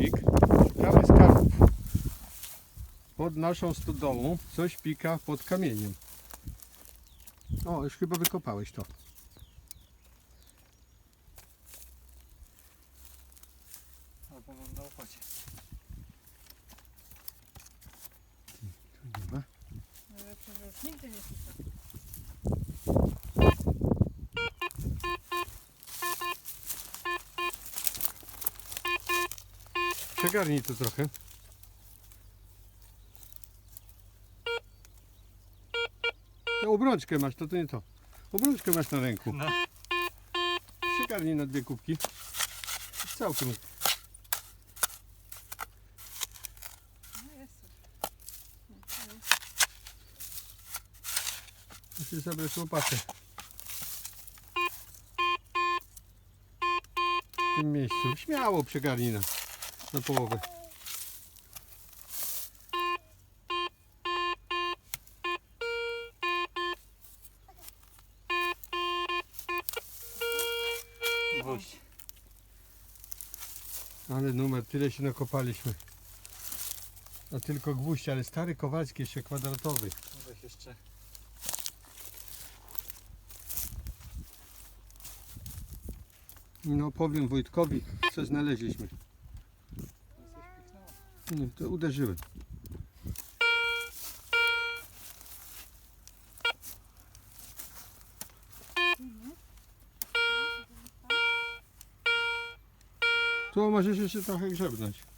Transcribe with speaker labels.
Speaker 1: filmik. Szukamy skarbów. Pod naszą stodołą coś pika pod kamieniem. O, już chyba wykopałeś to.
Speaker 2: Albo mam na łopacie.
Speaker 1: Tu nie ma.
Speaker 3: Że już nigdy nie słyszę.
Speaker 1: Przegarnij to trochę. To obrączkę masz, to to nie to. Obrączkę masz na ręku.
Speaker 2: No.
Speaker 1: Przegarnij na dwie kubki. Całkiem.
Speaker 3: No.
Speaker 1: Musisz zabrać łopatę. W tym miejscu. Śmiało przegarnij na, na połowę.
Speaker 2: Gwóźdź.
Speaker 1: Ale numer, tyle się nakopaliśmy. A tylko gwóźdź, ale stary Kowalski jeszcze kwadratowy.
Speaker 2: Weź jeszcze.
Speaker 1: No powiem Wojtkowi, co znaleźliśmy. Nie, to uderzyłem. Tu możesz jeszcze trochę grzebnąć.